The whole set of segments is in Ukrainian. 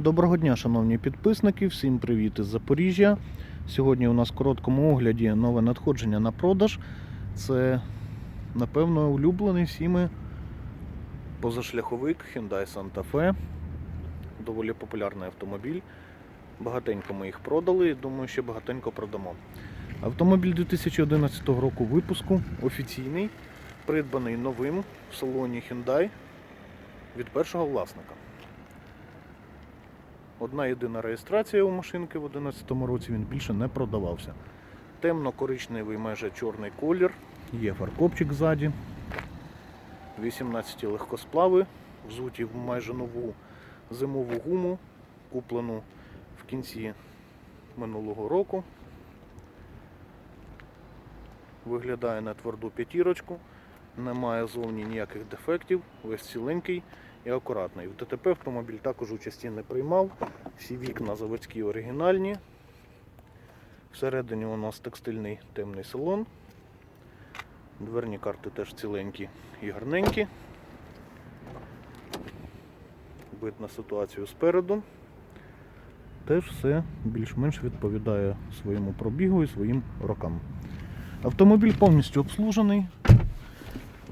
Доброго дня, шановні підписники, всім привіт із Запоріжжя. Сьогодні у нас в короткому огляді нове надходження на продаж. Це, напевно, улюблений всіми позашляховик Hyundai Santa Fe. Доволі популярний автомобіль. Багатенько ми їх продали і думаю, ще багатенько продамо. Автомобіль 2011 року випуску, офіційний, придбаний новим в салоні Hyundai від першого власника. Одна єдина реєстрація у машинки в 2011 році, він більше не продавався. Темно-коричневий, майже чорний колір, є фаркопчик ззаді. 18 легкосплави, взуті в майже нову зимову гуму, куплену в кінці минулого року. Виглядає на тверду п'ятірочку, немає зовні ніяких дефектів, весь ціленький і акуратний. В ДТП автомобіль також участі не приймав. Всі вікна заводські оригінальні. Всередині у нас текстильний темний салон. Дверні карти теж ціленькі і гарненькі. Вид ситуацію спереду. Теж все більш-менш відповідає своєму пробігу і своїм рокам. Автомобіль повністю обслужений.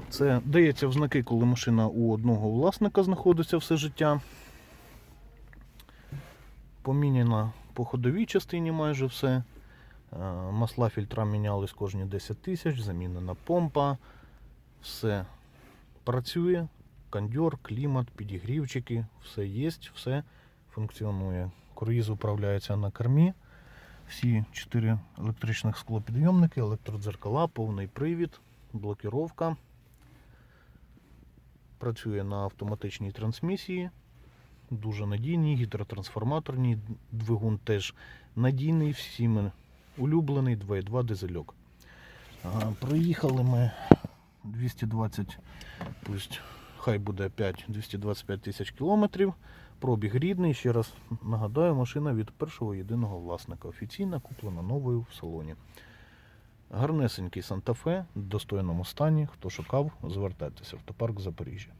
Це дається в знаки, коли машина у одного власника знаходиться все життя. Поміняно по ходовій частині майже все. Е, Масла фільтра мінялись кожні 10 тисяч, замінена помпа. Все працює. Кондьор, клімат, підігрівчики, все є, все функціонує. Круїз управляється на кормі. Всі 4 електричних склопідйомники, електродзеркала, повний привід, блокіровка. Працює на автоматичній трансмісії. Дуже надійний, гідротрансформаторний, двигун теж надійний, всіми улюблений 2.2 дизельок. Проїхали ми 220, пусть хай буде 5, 225 тисяч кілометрів. Пробіг рідний. Ще раз нагадаю, машина від першого єдиного власника. Офіційно куплена новою в салоні. Гарнесенький Санта-Фе в достойному стані. Хто шукав, звертайтеся. Автопарк Запоріжжя.